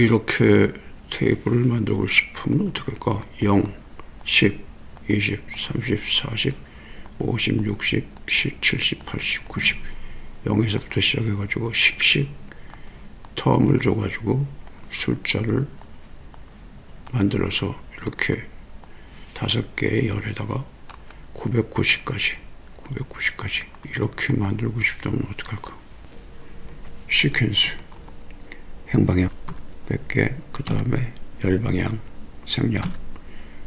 이렇게 테이블을 만들고 싶으면 어떻게 할까? 0, 10, 20, 30, 40, 50, 60, 70, 80, 90 0에서부터 시작해가지고 10씩 텀을 줘가지고 숫자를 만들어서 이렇게 다섯 개의 열에다가 990까지 990까지 이렇게 만들고 싶다면 어떡할까? 시퀀스 행방향 100개 그 다음에 열방향 생략.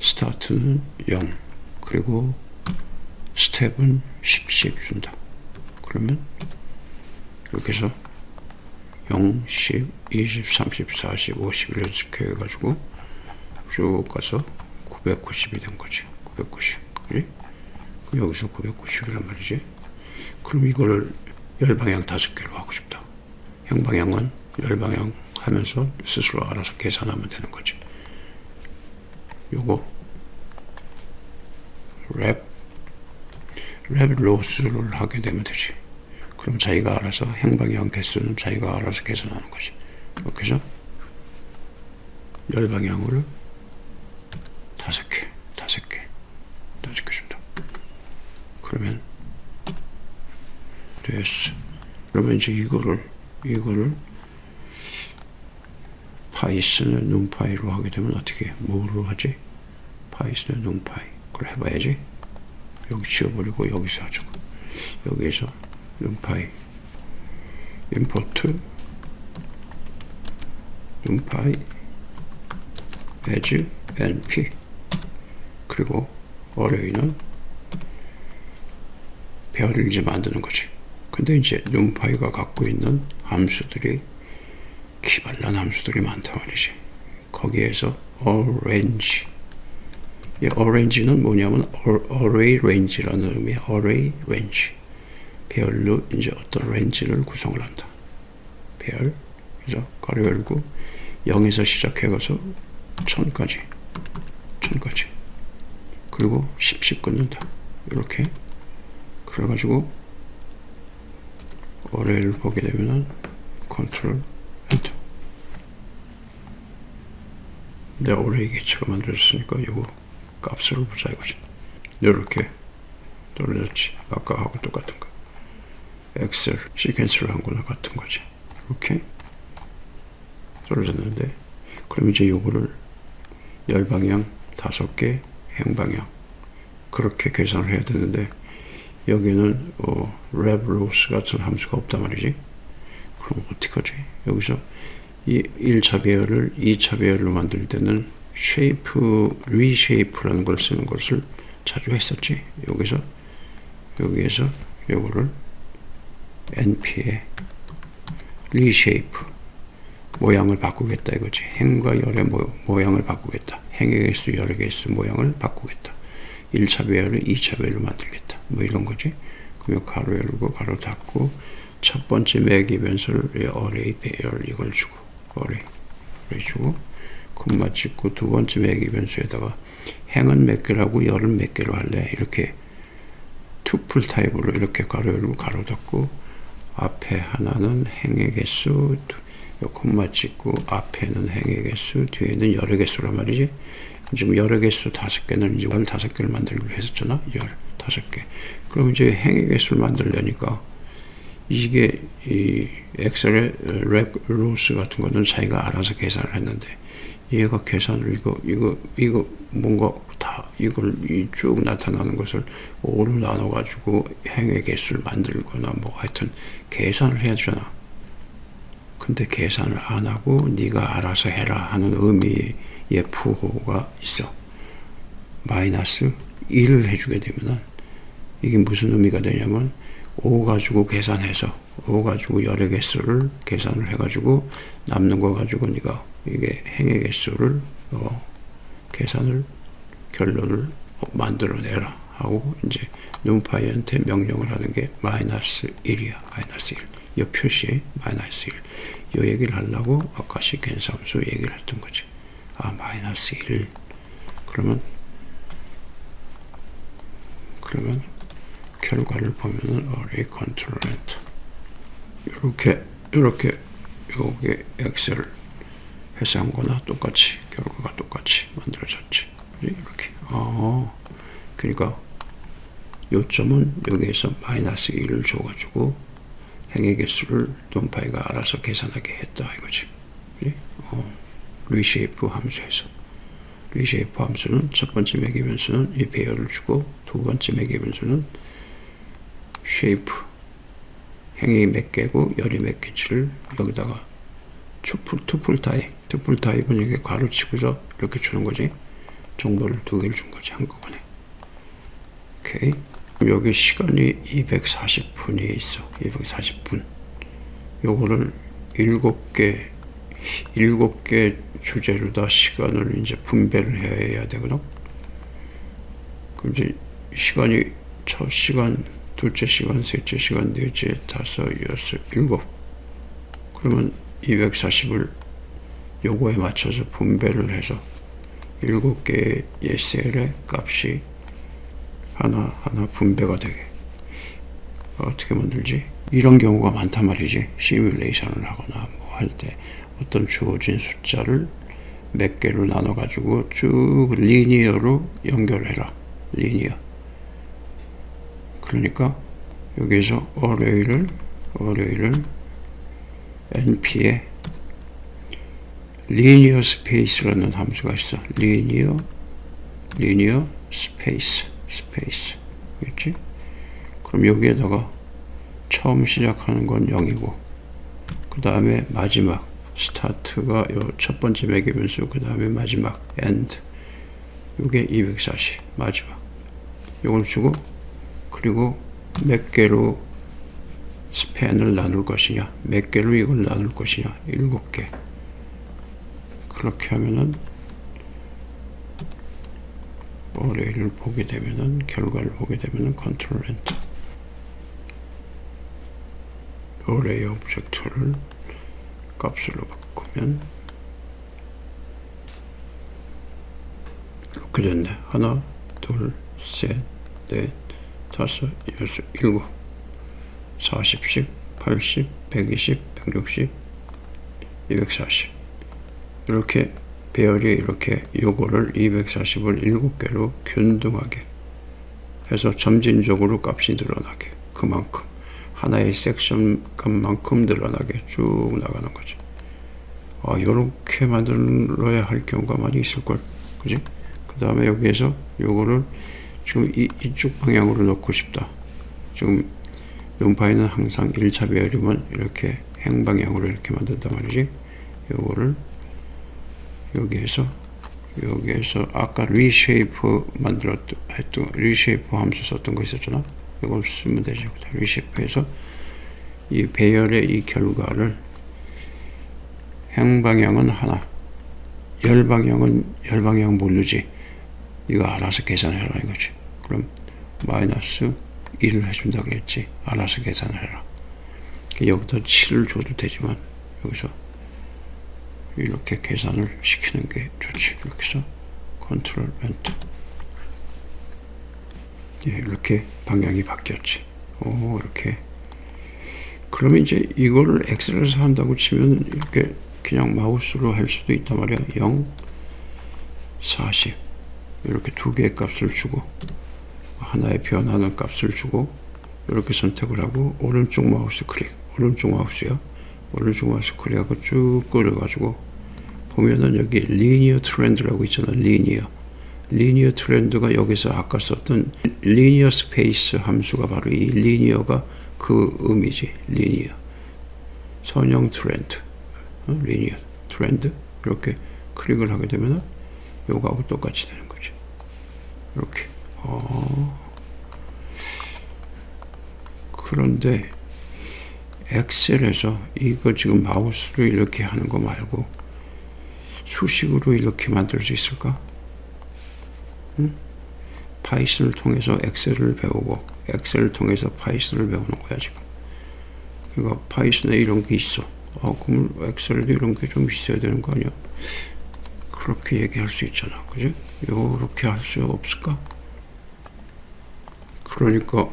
스타트는 0 그리고 스텝은 10씩 준다. 그러면 이렇게 해서 0, 10, 20, 30, 40, 50 이렇게 해가지고 쭉 가서 990이 된 거지. 990 그지? 그럼 여기서 990이란 말이지. 그럼 이거를 열방향 다섯 개로 하고 싶다. 형방향은 열방향 하면서 스스로 알아서 계산하면 되는 거지. 요거 랩, 랩 로스를 하게 되면 되지. 그럼 자기가 알아서 행방향 개수는 자기가 알아서 계산하는 거지. 이렇게 해서 열 방향으로 다섯 개, 다섯 개, 다섯 개 준다. 그러면 됐어. 그러면 이제 이거를 이거를 파이슨을 눈파이로 하게 되면 어떻게 해? 뭐로 하지? 파이슨을 눈파이. 그걸 해봐야지. 여기 지워버리고 여기서 하죠. 여기에서 눈파이. 임포트. 눈파이. As np 그리고 어레이는 별을 이제 만드는 거지. 근데 이제 눈파이가 갖고 있는 함수들이 기발난 함수들이 많단 말이지. 거기에서 arrange 이 arrange는 뭐냐면 array range라는 의미야. array range 별로 이제 어떤 range를 구성을 한다. 별 그래서 가로 열고 0에서 시작해가서 1000까지 1000까지 그리고 10씩 끊는다. 이렇게 그래가지고 어레이를 보게 되면은 컨트롤 엔터 내 어레이 개체가 만들어졌으니까 요거 값으로 보자 이거지. 이렇게 떨어졌지. 아까 하고 똑같은 거. 엑셀 시퀀스를 한 거나 같은 거지. 이렇게 떨어졌는데. 그럼 이제 요거를 열 방향 다섯 개 행방향. 그렇게 계산을 해야 되는데 여기는 어, 랩 로스 같은 함수가 없단 말이지. 그럼 어떡하지? 여기서 이 1차 배열을 2차 배열로 만들 때는 쉐이프, 리쉐이프라는 걸 쓰는 것을 자주 했었지. 여기서 여기에서 요거를 np에 리쉐이프 모양을 바꾸겠다 이거지. 행과 열의 모, 모양을 바꾸겠다. 행의 개수, 열의 개수 모양을 바꾸겠다. 1차 배열을 2차 배열로 만들겠다. 뭐 이런 거지. 그러면 가로 열고 가로 닫고 첫 번째 매기 변수를 어레이 배열 이걸 주고 어레이 주고 콤마 찍고 두 번째 매기 변수에다가 행은 몇 개라고 열은 몇 개로 할래 이렇게 투플 타입으로 이렇게 가로 열고 가로 닫고 앞에 하나는 행의 개수 요 콤마 찍고 앞에는 행의 개수 뒤에는 열의 개수란 말이지 지금 여러 개수 다섯 개는 이제 월 다섯 개를 만들기로 했었잖아. 열 다섯 개. 그럼 이제 행의 개수를 만들려니까 이게 이 엑셀의 랩 로스 같은 거는 자기가 알아서 계산을 했는데 얘가 계산을 이거 이거 이거 뭔가 다 이걸 쭉 나타나는 것을 5로 나눠 가지고 행의 개수를 만들거나 뭐 하여튼 계산을 해야 되잖아. 근데 계산을 안 하고 네가 알아서 해라 하는 의미 F가 있어. 마이너스 1을 해주게 되면은 이게 무슨 의미가 되냐면 5 가지고 계산해서 5 가지고 열의 개수를 계산을 해가지고 남는 거 가지고 네가 이게 행의 개수를 어, 계산을 결론을 만들어내라 하고 이제 눈파이한테 명령을 하는 게 마이너스 1이야 마이너스 1. 이 표시에 마이너스 1. 이 얘기를 하려고 아까 시켄 함수 얘기를 했던 거지. 아 마이너스 1 그러면 그러면 결과를 보면은 어레이 컨트롤 엔터 이렇게 이렇게 요게 엑셀 회사한 거나 똑같이 결과가 똑같이 만들어졌지. 이렇게. 어, 그러니까 요점은 여기에서 마이너스 1을 줘가지고 행의 개수를 논파이가 알아서 계산하게 했다 이거지. 어, 리쉐이프 함수에서. 리쉐이프 함수는 첫 번째 매개 변수는 이 배열을 주고 두 번째 매개 변수는 쉐이프 행이 몇 개고 열이 몇 개지를 여기다가 투풀, 투풀 타입 투풀 타입은 이게 가로치고서 이렇게 주는 거지. 정보를 두 개를 준 거지 한꺼번에. 오케이. 여기 시간이 240분이 있어. 240분. 요거를 일곱 개 일곱 개 주제로 다 시간을 이제 분배를 해야 되거든. 그럼 이제 시간이 첫 시간, 둘째 시간, 셋째 시간, 넷째, 다섯, 여섯, 일곱. 그러면 240을 요거에 맞춰서 분배를 해서 일곱 개의 셀의 값이 하나 하나 분배가 되게 어떻게 만들지? 이런 경우가 많단 말이지. 시뮬레이션을 하거나 뭐 할 때 어떤 주어진 숫자를 몇 개로 나눠 가지고 쭉 리니어로 연결해라. 리니어. 그러니까 여기서 array를 array를 np에 linear space라는 함수가 있어. linear linear space space. 그렇지? 그럼 여기에다가 처음 시작하는 건 0이고 그 다음에 마지막 스타트가 요첫 번째 매개 변수 그 다음에 마지막 end 요게 240 마지막 요걸 주고 그리고 몇 개로 스팬을 나눌 것이냐 몇 개로 이걸 나눌 것이냐 일곱 개 그렇게 하면은 어레이를 보게 되면은 결과를 보게 되면은 컨트롤 엔터 어레이 오브젝트를 값으로 바꾸면 이렇게 됐네. 하나, 둘, 셋, 넷, 다섯, 여섯, 일곱, 사십씩, 팔십, 백이십, 백육십, 이백사십. 이렇게 배열이 이렇게 요거를 240을 7개로 균등하게 해서 점진적으로 값이 늘어나게 그만큼 하나의 섹션 값만큼 늘어나게 쭉 나가는 거죠. 아, 요렇게 만들어야 할 경우가 많이 있을걸. 그지? 그 다음에 여기에서 요거를 지금 이, 이쪽 방향으로 놓고 싶다. 지금 용파에는 항상 1차 배열이면 이렇게 행방향으로 이렇게 만든단 말이지. 요거를 여기에서 여기에서 아까 리쉐이프 만들었던 리쉐이프 함수 썼던 거 있었잖아. 이걸 쓰면 되죠. 리쉐이프해서 이 배열의 이 결과를 행방향은 하나, 열방향은 열방향 모르지. 이거 알아서 계산해라 이거지. 그럼 마이너스 1을 해준다 그랬지. 알아서 계산해라. 여기다 7을 줘도 되지만 여기서 이렇게 계산을 시키는 게 좋지. 이렇게 해서 컨트롤 엔터. 예, 이렇게 방향이 바뀌었지. 오, 이렇게. 그러면 이제 이거를 엑셀에서 한다고 치면 이렇게 그냥 마우스로 할 수도 있단 말이야. 0, 40. 이렇게 두 개의 값을 주고, 하나의 변하는 값을 주고, 이렇게 선택을 하고, 오른쪽 마우스 클릭. 오른쪽 마우스야. 오른쪽 마우스 클릭하고 쭉 끌어가지고, 보면은 여기 리니어 트렌드라고 있잖아. 리니어. 리니어 트렌드가 여기서 아까 썼던 리니어 스페이스 함수가 바로 이 리니어가 그 의미지. 리니어. 선형 트렌드. 어? 리니어 트렌드. 이렇게 클릭을 하게 되면 요거하고 똑같이 되는 거죠. 이렇게. 어. 그런데 엑셀에서 이거 지금 마우스로 이렇게 하는 거 말고 수식으로 이렇게 만들 수 있을까? 응? 파이썬을 통해서 엑셀을 배우고 엑셀을 통해서 파이썬을 배우는 거야 지금. 그러니까 파이썬에 이런 게 있어. 아 그럼 엑셀에도 이런 게 좀 있어야 되는 거 아니야? 그렇게 얘기할 수 있잖아, 그지? 요렇게 할 수 없을까? 그러니까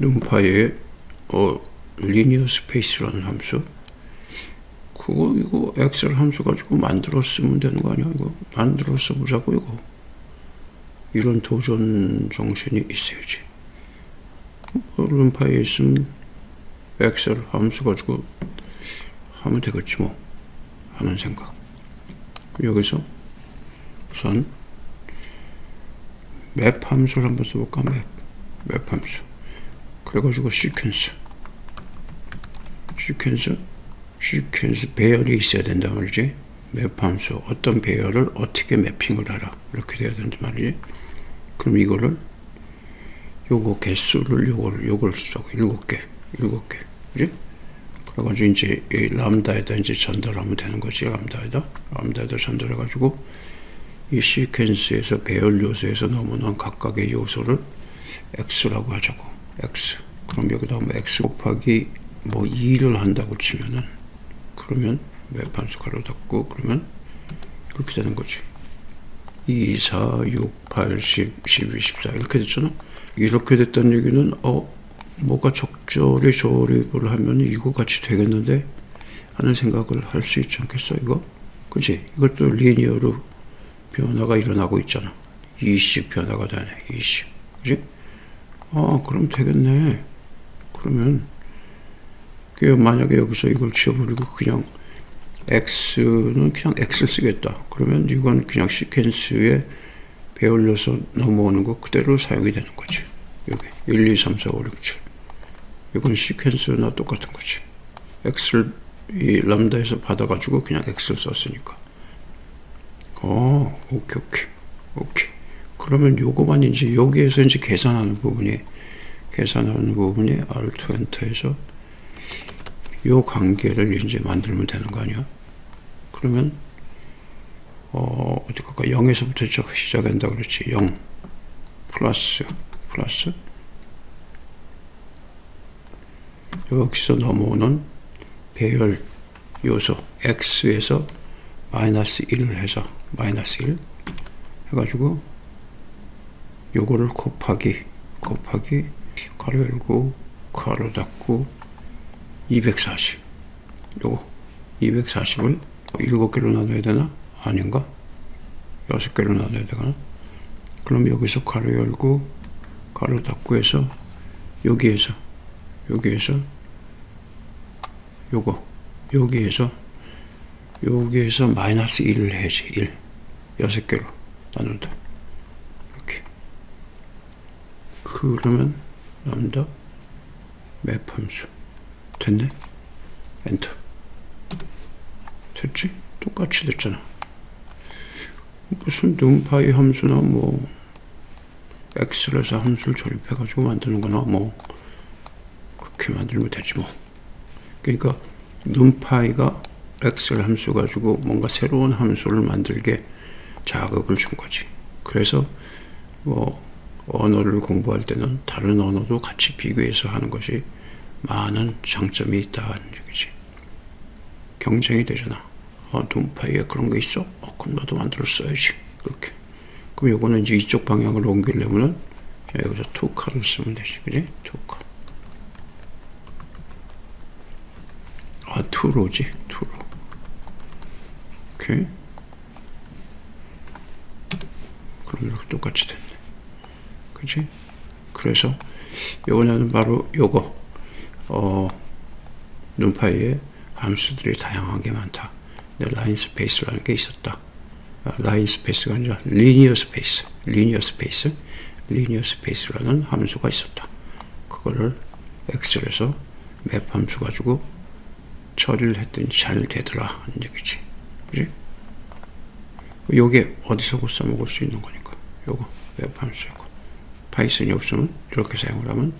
num파의 어 리니어 스페이스라는 함수 그거 이거 엑셀 함수 가지고 만들어 쓰면 되는 거 아니야? 이거 만들어 써보자고 이거. 이런 도전 정신이 있어야지. 룸파이에 있으면 엑셀 함수 가지고 하면 되겠지 뭐 하는 생각. 여기서 우선 맵 함수를 한번 써볼까 맵. 맵 함수. 그래가지고 시퀀스. 시퀀스. 시퀀스 배열이 있어야 된다 말이지. 맵 함수. 어떤 배열을 어떻게 매핑을 하라. 이렇게 돼야 된다 말이지. 그럼 이거를 요거 개수를 요걸 요걸 쓰자고 일곱 개 일곱 개 그지? 그래가지고 이제 이 람다에다 이제 전달하면 되는 거지 람다에다 람다에다 전달해가지고 이 시퀀스에서 배열 요소에서 넘어난 각각의 요소를 x라고 하자고. X. 그럼 여기다 뭐 x 곱하기 뭐 2를 한다고 치면은 그러면 매판수 가로 닫고 그러면 그렇게 되는 거지. 2, 4, 6, 8, 10, 12, 14 이렇게 됐잖아. 이렇게 됐다는 얘기는 어 뭐가 적절히 조립을 하면 이거 같이 되겠는데? 하는 생각을 할 수 있지 않겠어 이거? 그지 이것도 리니어로 변화가 일어나고 있잖아 2씩 변화가 되네 2씩 그지 아 그럼 되겠네 그러면 그 만약에 여기서 이걸 지워버리고 그냥 x는 그냥 x 쓰겠다 그러면 이건 그냥 시퀀스에 배열려서 넘어오는 거 그대로 사용이 되는 거지. 여기 1, 2, 3, 4, 5, 6, 7. 이건 시퀀스나 똑같은 거지. x를 이 람다에서 받아가지고 그냥 x를 썼으니까. 어, 오케이, 오케이, 오케이. 그러면 요거만 이제 여기에서 이제 계산하는 부분이 계산하는 부분이 alt 엔터에서 요 관계를 이제 만들면 되는 거 아니야? 그러면 어, 어디 갈까? 0에서부터 시작한다 그랬지. 0 플러스 플러스 여기서 넘어오는 배열 요소 x에서 마이너스 1을 해서 마이너스 1 해가지고 요거를 곱하기 곱하기 가로 열고 가로 닫고 240 요거 240을 7개로 나눠야 되나? 아닌가? 6개로 나눠야 되나? 그럼 여기서 가로 열고 가로 닫고 해서 여기에서 여기에서 요거 여기에서 여기에서 마이너스 1을 해야지. 1 6개로 나눈다 이렇게. 그러면 람다 맵 함수? 됐네. 엔터. 됐지? 똑같이 됐잖아. 무슨 num파이 함수나 뭐 엑셀에서 함수를 조립해 가지고 만드는 거나 뭐. 그렇게 만들면 되지 뭐. 그러니까 num파이가 엑셀 함수 가지고 뭔가 새로운 함수를 만들게 자극을 준 거지 그래서 뭐 언어를 공부할 때는 다른 언어도 같이 비교해서 하는 것이 많은 장점이 있다는 얘기지 경쟁이 되잖아 어, 눈파이에 그런 게 있어? 어, 그럼 나도 만들어 써야지. 그렇게. 그럼 요거는 이제 이쪽 방향으로 옮기려면은 여기서 투카를 쓰면 되지. 그지? 투카. 아, 투로지. 투로. 오케이. 그럼 이렇게 똑같이 됐네. 그지? 그래서 요거는 바로 요거. 어, 눈파이에 함수들이 다양하게 많다. 라인 스페이스라는 게 있었다. 라인 스페이스가 아니라 리니어 스페이스, 리니어 스페이스, 리니어 스페이스라는 함수가 있었다. 그거를 엑셀에서 맵 함수 가지고 처리를 했더니 잘 되더라 하는 얘기지. 그지? 요게 어디서 써먹을 수 있는 거니까. 요거 웹 함수이고. 파이썬이 없으면 이렇게 사용을 하면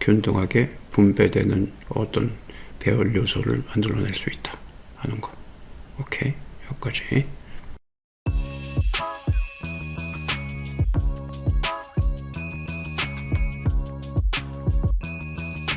균등하게 분배되는 어떤 배열 요소를 만들어낼 수 있다 하는 거. 오케이 여기까지